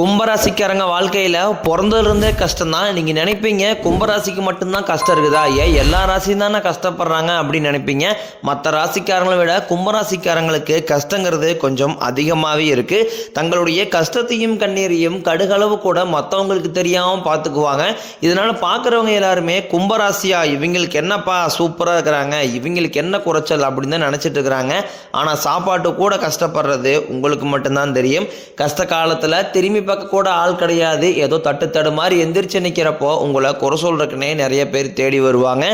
கும்பராசிக்காரங்க வாழ்க்கையில் பிறந்ததுலேருந்தே கஷ்டம்தான். நீங்கள் நினைப்பீங்க கும்பராசிக்கு மட்டும்தான் கஷ்டம் இருக்குதா? ஏன் எல்லா ராசியும் தானே கஷ்டப்படுறாங்க அப்படின்னு நினைப்பீங்க. மற்ற ராசிக்காரங்களை விட கும்பராசிக்காரங்களுக்கு கஷ்டங்கிறது கொஞ்சம் அதிகமாகவே இருக்குது தங்களுடைய கஷ்டத்தையும் கண்ணீரையும் கடுகளவு கூட மற்றவங்களுக்கு தெரியாமல் பார்த்துக்குவாங்க. இதனால் பார்க்குறவங்க எல்லாருமே கும்பராசியா இவங்களுக்கு என்னப்பா சூப்பராக இருக்கிறாங்க இவங்களுக்கு என்ன குறைச்சல் அப்படின்னு தான் நினச்சிட்டு இருக்கிறாங்க. ஆனால் சாப்பாட்டு கூட கஷ்டப்படுறது உங்களுக்கு மட்டும்தான் தெரியும். கஷ்ட காலத்தில் திரும்பி பார்க்க கூட ஆள் கிடையாது. ஏதோ தட்டு தடு மாதிரி எந்திரிச்சு நிற்கிறப்போ உங்களை குறை சொல்றதுக்குன்னே நிறைய பேர் தேடி வருவாங்க.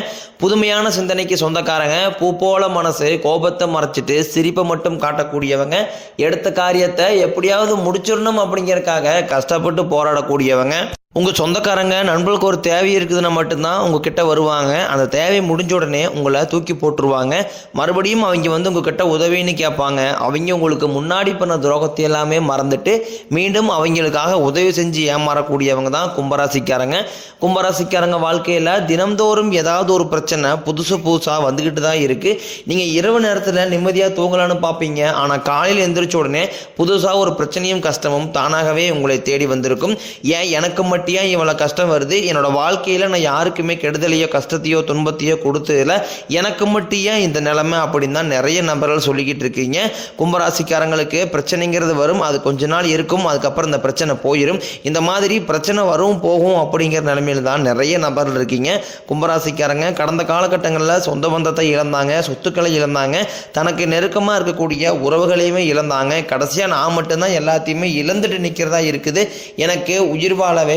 புதுமையான சிந்தனைக்கு சொந்தக்காரங்க. பூ போல மனசு கோபத்தை மறைச்சிட்டு சிரிப்பை மட்டும் காட்டக்கூடியவங்க. எடுத்த காரியத்தை எப்படியாவது முடிச்சிடணும் அப்படிங்கிறக்காக கஷ்டப்பட்டு போராடக்கூடியவங்க. உங்கள் சொந்தக்காரங்க நண்பர்களுக்கு ஒரு தேவை இருக்குதுன்னா மட்டும்தான் உங்ககிட்ட வருவாங்க. அந்த தேவை முடிஞ்ச உடனே உங்களை தூக்கி போட்டுருவாங்க. மறுபடியும் அவங்க வந்து உங்ககிட்ட உதவின்னு கேட்பாங்க. அவங்க உங்களுக்கு முன்னாடி பண்ண துரோகத்தை எல்லாமே மறந்துட்டு மீண்டும் அவங்களுக்காக உதவி செஞ்சு ஏமாறக்கூடியவங்க தான் கும்பராசிக்காரங்க. கும்பராசிக்காரங்க வாழ்க்கையில் தினம்தோறும் ஏதாவது ஒரு பிரச்சனை புதுசு புதுசாக வந்துக்கிட்டு தான் இருக்குது நீங்கள் இரவு நேரத்தில் நிம்மதியாக தூங்கலான்னு பார்ப்பீங்க. ஆனால் காலையில் எந்திரிச்ச உடனே புதுசாக ஒரு பிரச்சனையும் கஷ்டமும் தானாகவே உங்களை தேடி வந்திருக்கும். ஏன் எனக்கு மட்டும் ஏன் இவ்வளோ கஷ்டம் வருது? என்னோடய வாழ்க்கையில் நான் யாருக்குமே கெடுதலையோ கஷ்டத்தையோ துன்பத்தையோ கொடுத்ததில்ல. எனக்கு மட்டும் ஏன் இந்த நிலைமை அப்படின்னு தான் நிறைய நபர்கள் சொல்லிக்கிட்டு இருக்கீங்க. கும்பராசிக்காரங்களுக்கு பிரச்சனைங்கிறது வரும். அது கொஞ்ச நாள் இருக்கும். அதுக்கப்புறம் இந்த பிரச்சனை போயிடும் இந்த மாதிரி பிரச்சனை வரும் போகும் அப்படிங்கிற நிலைமையில் தான் நிறைய நபர்கள் இருக்கீங்க. கும்பராசிக்காரங்க கடந்த காலகட்டங்களில் சொந்த பந்தத்தை இழந்தாங்க சொத்துக்களை இழந்தாங்க. தனக்கு நெருக்கமாக இருக்கக்கூடிய உறவுகளையுமே இழந்தாங்க. கடைசியாக நான் மட்டும்தான் எல்லாத்தையுமே இழந்துட்டு நிற்கிறதா இருக்குது. எனக்கு உயிர் வாழவே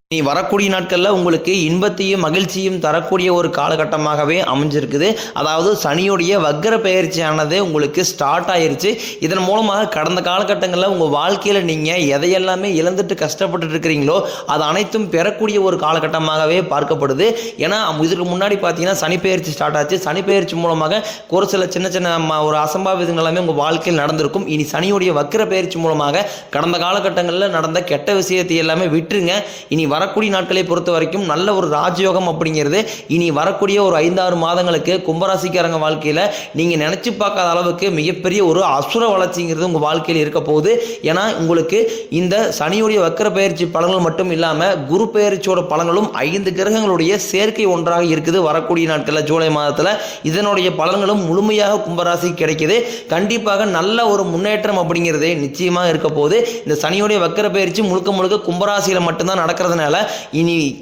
நீ வரக்கூடிய நாட்களில் உங்களுக்கு இன்பத்தையும் மகிழ்ச்சியும் தரக்கூடிய ஒரு காலகட்டமாகவே அமைஞ்சிருக்குது. அதாவது சனியுடைய வக்கர பயிற்சியானது உங்களுக்கு ஸ்டார்ட் ஆயிருச்சு. இதன் மூலமாக கடந்த காலகட்டங்களில் உங்கள் வாழ்க்கையில் நீங்கள் எதையெல்லாமே இழந்துட்டு கஷ்டப்பட்டுட்டு இருக்கிறீங்களோ அது அனைத்தும் பெறக்கூடிய ஒரு காலகட்டமாகவே பார்க்கப்படுது. ஏன்னா இதுக்கு முன்னாடி பார்த்தீங்கன்னா சனி பயிற்சி ஸ்டார்ட் ஆச்சு. சனி பயிற்சி மூலமாக ஒரு சில சின்ன சின்ன ம- ஒரு அசம்பாவிதங்கள் எல்லாமே உங்கள் வாழ்க்கையில் நடந்திருக்கும். இனி சனியுடைய வக்கர பயிற்சி மூலமாக கடந்த காலகட்டங்களில் நடந்த கெட்ட விஷயத்தை எல்லாமே விட்டுருங்க. இனி வரக்கூடிய நாட்களை பொறுத்த வரைக்கும் நல்ல ஒரு ராஜயோகம் அப்படிங்கிறது இனி வரக்கூடிய ஒரு ஐந்தாறு மாதங்களுக்கு கும்பராசிக்காரங்க வாழ்க்கையில் நீங்கள் நினச்சி பார்க்காத அளவுக்கு மிகப்பெரிய ஒரு அசுர வளர்ச்சிங்கிறது உங்கள் வாழ்க்கையில் இருக்க போகுது. ஏன்னா உங்களுக்கு இந்த சனியுடைய வக்கர பயிற்சி பலன்கள் மட்டும் இல்லாமல் குரு பயிற்சியோட பலன்களும் ஐந்து கிரகங்களுடைய சேர்க்கை ஒன்றாக இருக்குது வரக்கூடிய நாட்களில் ஜூலை மாதத்தில். இதனுடைய பலன்களும் முழுமையாக கும்பராசி கிடைக்குது. கண்டிப்பாக நல்ல ஒரு முன்னேற்றம் அப்படிங்கிறது நிச்சயமாக இருக்க போகுது. இந்த சனியுடைய வக்கர பயிற்சி முழுக்க முழுக்க கும்பராசியில் மட்டும்தான் நடக்கிறதுனால இனி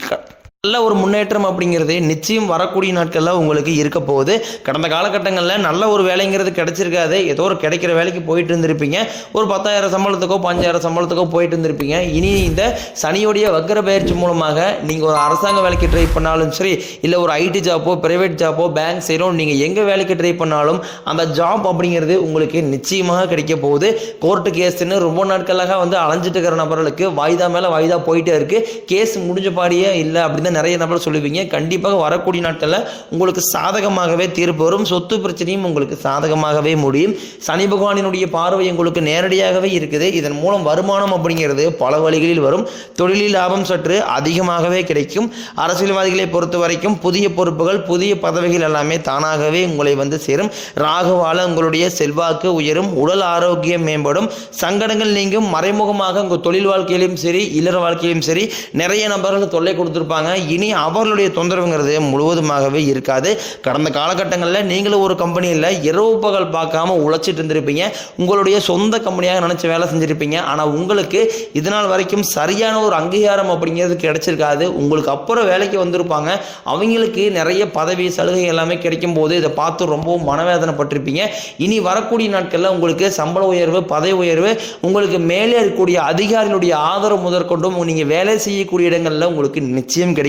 நல்ல ஒரு முன்னேற்றம் அப்படிங்கிறது நிச்சயம் வரக்கூடிய நாட்களில் உங்களுக்கு இருக்க போகுது. கடந்த காலகட்டங்களில் நல்ல ஒரு வேலைங்கிறது கிடைச்சிருக்காது. ஏதோ ஒரு கிடைக்கிற வேலைக்கு போயிட்டு இருந்திருப்பீங்க. ஒரு பத்தாயிரம் சம்பளத்துக்கோ பஞ்சாயிரம் சம்பளத்துக்கோ போயிட்டு இருந்திருப்பீங்க. இனி இந்த சனியுடைய வக்கர பயிற்சி மூலமாக நீங்கள் ஒரு அரசாங்க வேலைக்கு ட்ரை பண்ணாலும் சரி இல்லை ஒரு ஐடி ஜாப்போ பிரைவேட் ஜாப்போ பேங்க் செய்கிறோம் நீங்கள் எங்கே வேலைக்கு ட்ரை பண்ணாலும் அந்த ஜாப் அப்படிங்கிறது உங்களுக்கு நிச்சயமாக கிடைக்க போகுது. கோர்ட்டு கேஸ்ன்னு ரொம்ப நாட்களாக வந்து அலைஞ்சிட்டு இருக்கிற நபர்களுக்கு வாய்தா மேலே வாய்தா போயிட்டே இருக்கு. கேஸ் முடிஞ்ச பாடியே இல்லை அப்படின்னு தான் நிறைய நபர் சொல்லுவீங்க. கண்டிப்பாக வரக்கூடிய நாட்களில் உங்களுக்கு சாதகமாகவே தீர்ப்பு வரும். சொத்து பிரச்சனையும் உங்களுக்கு சாதகமாகவே முடியும். சனி பகவானினுடைய பார்வை உங்களுக்கு நேரடியாகவே இருக்குது. இதன் மூலம் வருமானம் அப்படிங்கிறது பல வழிகளில் வரும். தொழிலில் லாபம் சற்று அதிகமாகவே கிடைக்கும். அரசியல்வாதிகளை பொறுத்த வரைக்கும் புதிய பொறுப்புகள் புதிய பதவிகள் எல்லாமே தானாகவே உங்களை வந்து சேரும். ராகுவால உங்களுடைய செல்வாக்கு உயரும். உடல் ஆரோக்கியம் மேம்படும். சங்கடங்கள் நீங்கும். மறைமுகமாக உங்கள் தொழில் வாழ்க்கையிலும் சரி இல்லற வாழ்க்கையிலும் சரி நிறைய நபர்கள் தொல்லை கொடுத்துருப்பாங்க. இனி அவர்களுடைய தொந்தரவுங்கிறது முழுவதுமாகவே இருக்காது. கடந்த காலகட்டங்களில் நீங்களும் ஒரு கம்பெனியில் இரவு பகல் பார்க்காம உழைச்சிட்டு இருந்திருப்பீங்க. உங்களுடைய சொந்த கம்பெனியாக நினச்சி வேலை செஞ்சுருப்பீங்க. ஆனால் உங்களுக்கு இதனால் வரைக்கும் சரியான ஒரு அங்கீகாரம் அப்படிங்கிறது கிடைச்சிருக்காது. உங்களுக்கு அப்புறம் வேலைக்கு வந்திருப்பாங்க. அவங்களுக்கு நிறைய பதவி சலுகை எல்லாமே கிடைக்கும் போது இதை பார்த்து ரொம்பவும் மனவேதனைப்பட்டிருப்பீங்க. இனி வரக்கூடிய நாட்களில் உங்களுக்கு சம்பள உயர்வு பதவி உயர்வு உங்களுக்கு மேலே இருக்கக்கூடிய அதிகாரிகளுடைய ஆதரவு முதற்கொண்டும் நீங்கள் வேலை செய்யக்கூடிய இடங்களில் உங்களுக்கு நிச்சயம் கிடைக்கும்.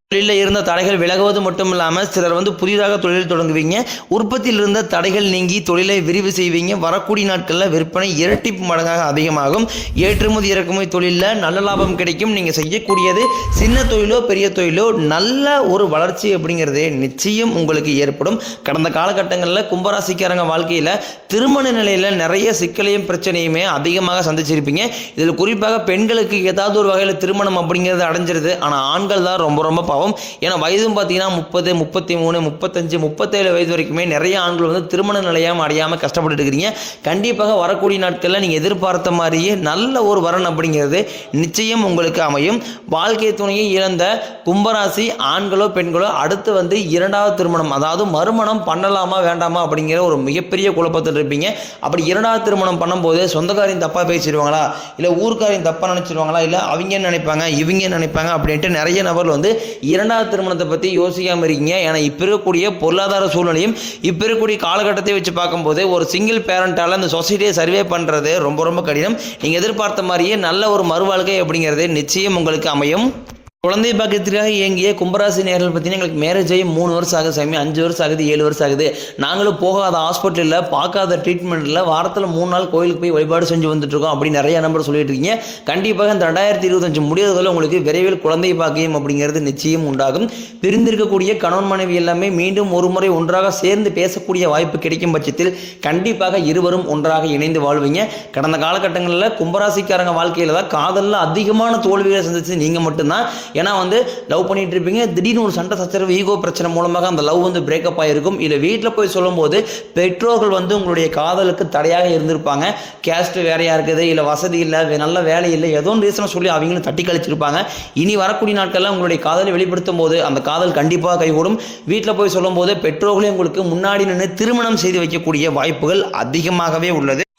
தொழிலில் இருந்த தடைகள் விலகுவது மட்டும் இல்லாமல் சிலர் வந்து புதிதாக தொழில் தொடங்குவீங்க. உற்பத்தியில் இருந்த தடைகள் நீங்கி தொழிலை விரிவு செய்வீங்க. வரக்கூடிய நாட்களில் விற்பனை இரட்டிப்பு மடங்காக அதிகமாகும். ஏற்றுமதி இறக்குமதி தொழிலில் நல்ல லாபம் கிடைக்கும். நீங்கள் செய்யக்கூடியது சின்ன தொழிலோ பெரிய தொழிலோ நல்ல ஒரு வளர்ச்சி அப்படிங்கிறது நிச்சயம் உங்களுக்கு ஏற்படும். கடந்த காலகட்டங்களில் கும்பராசிக்காரங்க வாழ்க்கையில் திருமண நிலையில் நிறைய சிக்கலையும் பிரச்சனையுமே அதிகமாக சந்திச்சிருப்பீங்க. இதில் குறிப்பாக பெண்களுக்கு ஏதாவது ஒரு வகையில் திருமணம் அப்படிங்கிறது அடைஞ்சிருது. ஆனால் ஆண்கள் தான் ரொம்ப ரொம்ப பவர் ஆகும். ஏன்னா வயதும் பார்த்தீங்கன்னா முப்பது முப்பத்தி மூணு முப்பத்தஞ்சு முப்பத்தேழு வயது வரைக்குமே நிறைய ஆண்கள் வந்து திருமண நிலையம் அடையாமல் கஷ்டப்பட்டு இருக்கிறீங்க. கண்டிப்பாக வரக்கூடிய நாட்களில் நீங்கள் எதிர்பார்த்த மாதிரியே நல்ல ஒரு வரன் அப்படிங்கிறது நிச்சயம் உங்களுக்கு அமையும். வாழ்க்கை துணையை இழந்த கும்பராசி ஆண்களோ பெண்களோ அடுத்து வந்து இரண்டாவது திருமணம் அதாவது மறுமணம் பண்ணலாமா வேண்டாமா அப்படிங்கிற ஒரு மிகப்பெரிய குழப்பத்தில் இருப்பீங்க. அப்படி இரண்டாவது திருமணம் பண்ணும்போது சொந்தக்காரின் தப்பாக பேசிடுவாங்களா? இல்லை ஊர்க்காரின் தப்பாக நினச்சிடுவாங்களா இல்லை அவங்க என்ன நினைப்பாங்க இவங்க நினைப்பாங்க அப்படின்ட்டு நிறைய நபர்கள் வந்து இரண்டாவது திருமணத்தை பற்றி யோசிக்காமல் இருக்கீங்க. ஏன்னா இப்போ இருக்கக்கூடிய பொருளாதார சூழ்நிலையும் இப்போ இருக்கக்கூடிய காலகட்டத்தை வச்சு பார்க்கும்போது ஒரு சிங்கிள் பேரண்ட்டால் அந்த சொசைட்டியை சர்வே பண்ணுறது ரொம்ப ரொம்ப கடினம். நீங்கள் எதிர்பார்த்த மாதிரியே நல்ல ஒரு மறுவாழ்க்கை அப்படிங்கிறது நிச்சயம் உங்களுக்கு அமையும். குழந்தை பாக்கியத்திற்காக இயங்கிய கும்பராசி நேர்கள் பார்த்தீங்கன்னா எங்களுக்கு மேரேஜ் ஆகி மூணு வருஷம் ஆகுது சாமி. அஞ்சு வருஷம் ஆகுது ஏழு வருஷம் ஆகுது. நாங்களும் போகாத ஹாஸ்பிட்டலில் பார்க்காத ட்ரீட்மெண்ட்டில் வாரத்தில் மூணு நாள் கோயிலுக்கு போய் வழிபாடு செஞ்சு வந்துட்டு இருக்கோம் அப்படி நிறைய நம்பர் சொல்லிட்டு இருக்கீங்க. கண்டிப்பாக இந்த ரெண்டாயிரத்தி இருபத்தஞ்சு முடியறதுல உங்களுக்கு விரைவில் குழந்தை பாக்கியம் அப்படிங்கிறது நிச்சயம் உண்டாகும். பிரிந்திருக்கக்கூடிய கணவன் மனைவி எல்லாமே மீண்டும் ஒரு முறை ஒன்றாக சேர்ந்து பேசக்கூடிய வாய்ப்பு கிடைக்கும் பட்சத்தில் கண்டிப்பாக இருவரும் ஒன்றாக இணைந்து வாழ்வீங்க. கடந்த காலகட்டங்களில் கும்பராசிக்காரங்க வாழ்க்கையில் தான் காதலில் அதிகமான தோல்விகளை சந்திச்சு நீங்கள் மட்டும்தான். ஏன்னா வந்து லவ் பண்ணிட்டு இருப்பீங்க. திடீர்னு ஒரு சண்டை சச்சரவு ஈகோ பிரச்சனை மூலமாக அந்த லவ் வந்து பிரேக்கப் ஆகிருக்கும் இல்லை வீட்டில் போய் சொல்லும்போது பெற்றோர்கள் வந்து உங்களுடைய காதலுக்கு தடையாக இருந்திருப்பாங்க. கேஸ்ட் வேறையாக இருக்குது? இல்லை வசதி இல்லை நல்ல வேலை இல்லை ஏதோ ஒன்று ரீசனை சொல்லி அவங்களும் தட்டி கழிச்சிருப்பாங்க. இனி வரக்கூடிய நாட்களில் உங்களுடைய காதலை வெளிப்படுத்தும் போது அந்த காதல் கண்டிப்பாக கைகூடும். வீட்டில் போய் சொல்லும்போது பெற்றோர்களே உங்களுக்கு முன்னாடி நின்று திருமணம் செய்து வைக்கக்கூடிய வாய்ப்புகள் அதிகமாகவே உள்ளது.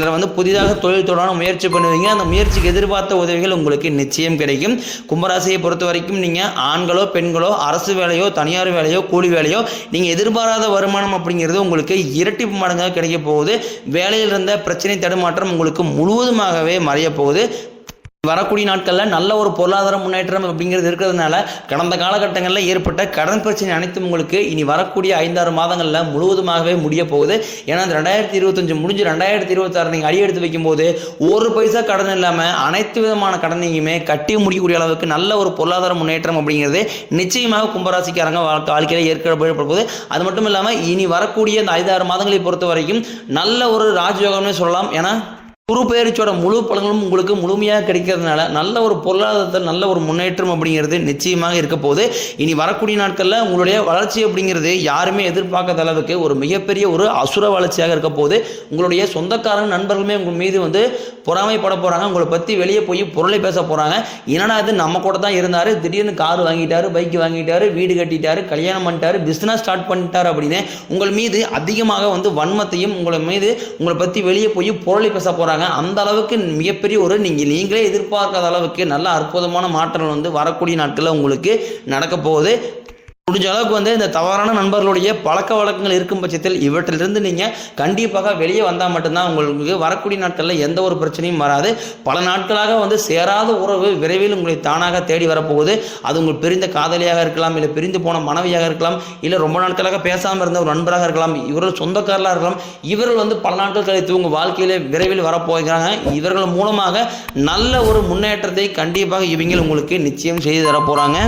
சிலர் வந்து புதிதாக தொழில் தொடர முயற்சி பண்ணுவீங்க. அந்த முயற்சிக்கு எதிர்பார்த்த உதவிகள் உங்களுக்கு நிச்சயம் கிடைக்கும். கும்பராசியை பொறுத்த வரைக்கும் நீங்கள் ஆண்களோ பெண்களோ அரசு வேலையோ தனியார் வேலையோ கூலி வேலையோ நீங்கள் எதிர்பாராத வருமானம் அப்படிங்கிறது உங்களுக்கு இரட்டிப்பு மடங்காக கிடைக்க போகுது. வேலையில் இருந்த பிரச்சனை தடுமாற்றம் உங்களுக்கு முழுவதுமாகவே மறைய போகுது. வரக்கூடிய நாட்களில் நல்ல ஒரு பொருளாதார முன்னேற்றம் அப்படிங்கிறது இருக்கிறதுனால கடந்த காலகட்டங்களில் ஏற்பட்ட கடன் பிரச்சனை அனைத்தும் உங்களுக்கு இனி வரக்கூடிய ஐந்தாறு மாதங்களில் முழுவதுமாகவே முடிய போகுது. ஏன்னா அந்த ரெண்டாயிரத்தி இருபத்தஞ்சு முடிஞ்சு ரெண்டாயிரத்தி இருபத்தாறு நீங்கள் அடி எடுத்து வைக்கும்போது ஒரு பைசா கடன் இல்லாமல் அனைத்து விதமான கடனையுமே கட்டி முடிக்கக்கூடிய அளவுக்கு நல்ல ஒரு பொருளாதார முன்னேற்றம் அப்படிங்கிறது நிச்சயமாக கும்பராசிக்காரங்க வாழ்க்கையில் ஏற்கப்படுவது அது மட்டும் இல்லாமல் இனி வரக்கூடிய இந்த ஐந்தாறு மாதங்களை பொறுத்த வரைக்கும் நல்ல ஒரு ராஜயோகம்னு சொல்லலாம். ஏன்னா குருபெயர்ச்சியோட முழு பலன்களும் உங்களுக்கு முழுமையாக கிடைக்கிறதுனால நல்ல ஒரு பொருளாதாரத்தில் நல்ல ஒரு முன்னேற்றம் அப்படிங்கிறது நிச்சயமாக இருக்க போகுது. இனி வரக்கூடிய நாட்களில் உங்களுடைய வளர்ச்சி அப்படிங்கிறது யாருமே எதிர்பார்க்காத அளவுக்கு ஒரு மிகப்பெரிய ஒரு அசுர வளர்ச்சியாக இருக்க போது உங்களுடைய சொந்தக்காரங்க நண்பர்களுமே உங்கள் மீது வந்து பொறாமைப்பட போகிறாங்க உங்களை பற்றி வெளியே போய் பொருளை பேச போகிறாங்க என்னடா இது நம்ம கூட தான் இருந்தார். திடீர்னு கார் வாங்கிட்டாரு பைக் வாங்கிட்டாரு வீடு கட்டிட்டாரு கல்யாணம் பண்ணிட்டாரு பிஸ்னஸ் ஸ்டார்ட் பண்ணிட்டார் அப்படின்னு உங்கள் மீது அதிகமாக வந்து வன்மத்தையும் உங்களை மீது உங்களை பற்றி வெளியே போய் பொருளை பேச போகிறாங்க அந்த அளவுக்கு மிகப்பெரிய ஒரு நீங்கள் நீங்களே எதிர்பார்க்காத அளவுக்கு நல்ல அற்புதமான மாற்றங்கள் வந்து வரக்கூடிய நாட்களில் உங்களுக்கு நடக்க போகுது. முடிஞ்ச அளவுக்கு வந்து இந்த தவறான நண்பர்களுடைய பழக்க வழக்கங்கள் இருக்கும் பட்சத்தில் இவற்றிலிருந்து நீங்கள் கண்டிப்பாக வெளியே வந்தால் மட்டும்தான் உங்களுக்கு வரக்கூடிய நாட்களில் எந்த ஒரு பிரச்சனையும் வராது. பல நாட்களாக வந்து சேராத உறவு விரைவில் உங்களை தானாக தேடி வரப்போகுது. அது உங்கள் பிரிந்த காதலியாக இருக்கலாம் இல்லை பிரிந்து போன மனைவியாக இருக்கலாம் இல்லை ரொம்ப நாட்களாக பேசாமல் இருந்த ஒரு நண்பராக இருக்கலாம் இவர்கள் சொந்தக்காரலாக இருக்கலாம் இவர்கள் வந்து பல நாட்கள் கழித்து உங்கள் வாழ்க்கையில் விரைவில் வரப்போகிறாங்க. இவர்கள் மூலமாக நல்ல ஒரு முன்னேற்றத்தை கண்டிப்பாக இவங்க உங்களுக்கு நிச்சயம் செய்து தர போகிறாங்க